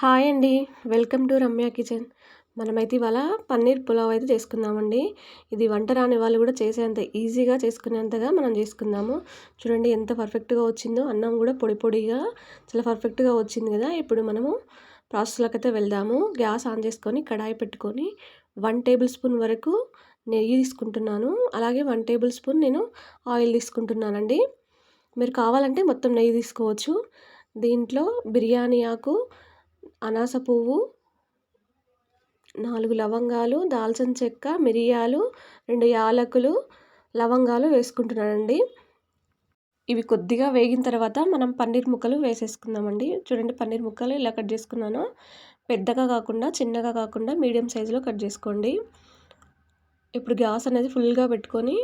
Hi అండి. Welcome to Ramya kitchen. మనమైతే ఇవాళ పన్నీర్ పులావ్ అయితే చేసుకుందామండి. ఇది వంట రాని వాళ్ళు కూడా చేసేంత ఈజీగా చేసుకునేంతగా మనం చేసుకుందాము. చూడండి ఎంత పర్ఫెక్ట్గా వచ్చిందో. అన్నం కూడా పొడి పొడిగా చాలా పర్ఫెక్ట్గా వచ్చింది కదా. ఇప్పుడు మనము ప్రాసెస్లోకి అయితే వెళ్దాము. గ్యాస్ ఆన్ చేసుకొని కడాయి పెట్టుకొని వన్ టేబుల్ స్పూన్ వరకు నెయ్యి తీసుకుంటున్నాను. అలాగే వన్ టేబుల్ స్పూన్ నేను ఆయిల్ తీసుకుంటున్నానండి. మీరు కావాలంటే మొత్తం నెయ్యి తీసుకోవచ్చు. దీంట్లో బిర్యానీ ఆకు అనాస పువ్వు నాలుగు లవంగాలు దాల్చిన చెక్క మిరియాలు రెండు యాలకులు లవంగాలు వేసుకుంటున్నానండి. ఇవి కొద్దిగా వేగిన తర్వాత మనం పన్నీర్ ముక్కలు వేసేసుకుందామండి. చూడండి పన్నీర్ ముక్కలు ఇలా కట్ చేసుకున్నాను. పెద్దగా కాకుండా చిన్నగా కాకుండా మీడియం సైజులో కట్ చేసుకోండి. ఇప్పుడు గ్యాస్ అనేది ఫుల్గా పెట్టుకొని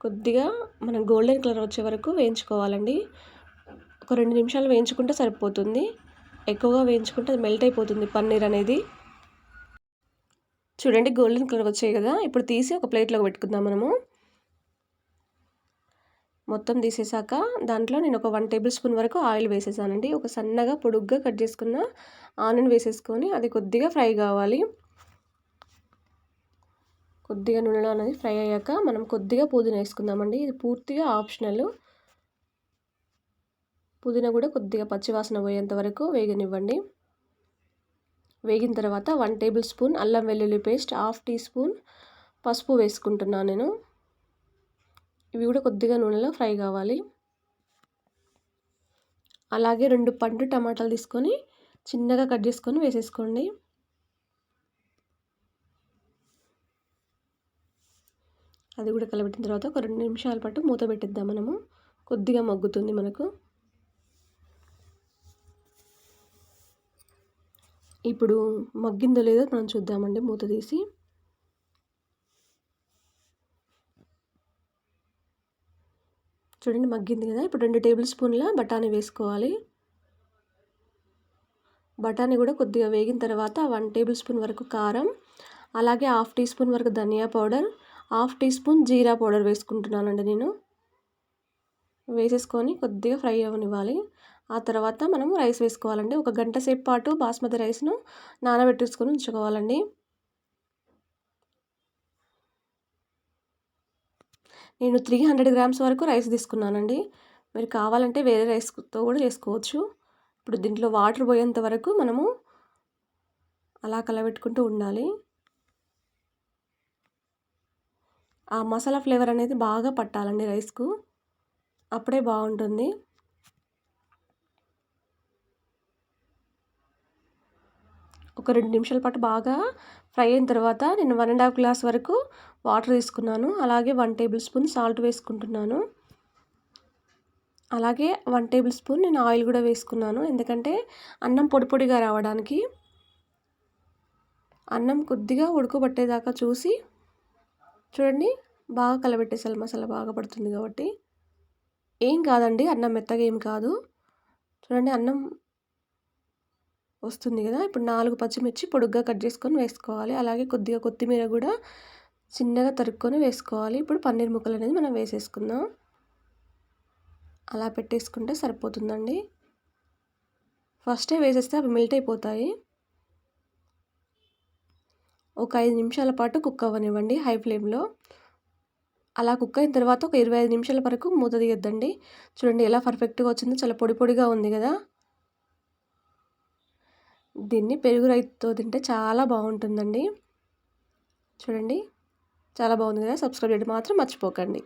కొద్దిగా మనం గోల్డెన్ కలర్ వచ్చే వరకు వేయించుకోవాలండి. ఒక రెండు నిమిషాలు వేయించుకుంటే సరిపోతుంది. ఎక్కువగా వేయించుకుంటే అది మెల్ట్ అయిపోతుంది పన్నీర్ అనేది. చూడండి గోల్డెన్ కలర్ వచ్చాయి కదా. ఇప్పుడు తీసి ఒక ప్లేట్లోకి పెట్టుకుందాం మనము. మొత్తం తీసేసాక దాంట్లో నేను ఒక వన్ టేబుల్ స్పూన్ వరకు ఆయిల్ వేసేసానండి. ఒక సన్నగా పొడుగ్గా కట్ చేసుకున్న ఆనియన్ వేసేసుకొని అది కొద్దిగా ఫ్రై కావాలి. కొద్దిగా నూనెలో అనేది ఫ్రై అయ్యాక మనం కొద్దిగా పుదీనా వేసుకుందామండి. ఇది పూర్తిగా ఆప్షనల్ పుదీనా కూడా కొద్దిగా పచ్చివాసన పోయేంత వరకు వేగనివ్వండి. వేగిన తర్వాత వన్ టేబుల్ స్పూన్ అల్లం వెల్లుల్లి పేస్ట్ హాఫ్ టీ స్పూన్ పసుపు వేసుకుంటున్నాను నేను. ఇవి కూడా కొద్దిగా నూనెలో ఫ్రై కావాలి. అలాగే రెండు పండు టమాటాలు తీసుకొని చిన్నగా కట్ చేసుకొని వేసేసుకోండి. అది కూడా కలబెట్టిన తర్వాత ఒక రెండు నిమిషాల పాటు మూత పెట్టిద్దాం మనము. కొద్దిగా మగ్గుతుంది మనకు. ఇప్పుడు మగ్గిందో లేదో మనం చూద్దామండి మూత తీసి. చూడండి మగ్గింది కదా ఇప్పుడు రెండు టేబుల్ స్పూన్ల బఠానీ వేసుకోవాలి. బఠానీ కూడా కొద్దిగా వేగిన తర్వాత వన్ టేబుల్ స్పూన్ వరకు కారం అలాగే హాఫ్ టీ స్పూన్ వరకు ధనియా పౌడర్ హాఫ్ టీ స్పూన్ జీరా పౌడర్ వేసుకుంటున్నానండి నేను. వేసేసుకొని కొద్దిగా ఫ్రై అవ్వనివ్వాలి ఆ తర్వాత మనం రైస్ వేసుకోవాలండి. ఒక గంట సేపు పాటు బాస్మతి రైస్ను నానబెట్టేసుకొని ఉంచుకోవాలండి. నేను త్రీ హండ్రెడ్ గ్రామ్స్ వరకు రైస్ తీసుకున్నానండి. మీరు కావాలంటే వేరే రైస్తో కూడా చేసుకోవచ్చు. ఇప్పుడు దీంట్లో వాటర్ పోయేంత వరకు మనము అలా కలబెట్టుకుంటూ ఉండాలి. ఆ మసాలా ఫ్లేవర్ అనేది బాగా పట్టాలండి రైస్కు. అప్పుడే బాగుంటుంది. ఒక రెండు నిమిషాల పాటు బాగా ఫ్రై అయిన తర్వాత నేను వన్ అండ్ హాఫ్ గ్లాస్ వరకు వాటర్ తీసుకున్నాను. అలాగే వన్ టేబుల్ స్పూన్ సాల్ట్ వేసుకుంటున్నాను. అలాగే వన్ టేబుల్ స్పూన్ నేను ఆయిల్ కూడా వేసుకున్నాను. ఎందుకంటే అన్నం పొడి పొడిగా రావడానికి అన్నం కొద్దిగా ఉడకబట్టేదాకా చూసి చూడండి బాగా కలబెట్టేసాలి మసాలా బాగా పడుతుంది కాబట్టి. ఏం కాదండి అన్నం మెత్తగా ఏం కాదు. చూడండి అన్నం వస్తుంది కదా. ఇప్పుడు నాలుగు పచ్చిమిర్చి పొడుగ్గా కట్ చేసుకొని వేసుకోవాలి. అలాగే కొద్దిగా కొత్తిమీర కూడా చిన్నగా తరుక్కొని వేసుకోవాలి. ఇప్పుడు పన్నీర్ ముక్కలు అనేది మనం వేసేసుకుందాం. అలా పెట్టేసుకుంటే సరిపోతుందండి. ఫస్టే వేసేస్తే అవి మెల్ట్ అయిపోతాయి. ఒక ఐదు నిమిషాల పాటు కుక్ అవ్వనివ్వండి హై ఫ్లేమ్లో. అలా కుక్ అయిన తర్వాత ఒక ఇరవై ఐదు నిమిషాల వరకు మూత తీయద్దండి. చూడండి ఎలా పర్ఫెక్ట్గా వచ్చిందో చాలా పొడి పొడిగా ఉంది కదా. దీన్ని పెరుగు రైతుతో తింటే చాలా బాగుంటుందండి. చూడండి. చాలా బాగుంది కదా. సబ్స్క్రైబ్ చేయడం మాత్రం మర్చిపోకండి.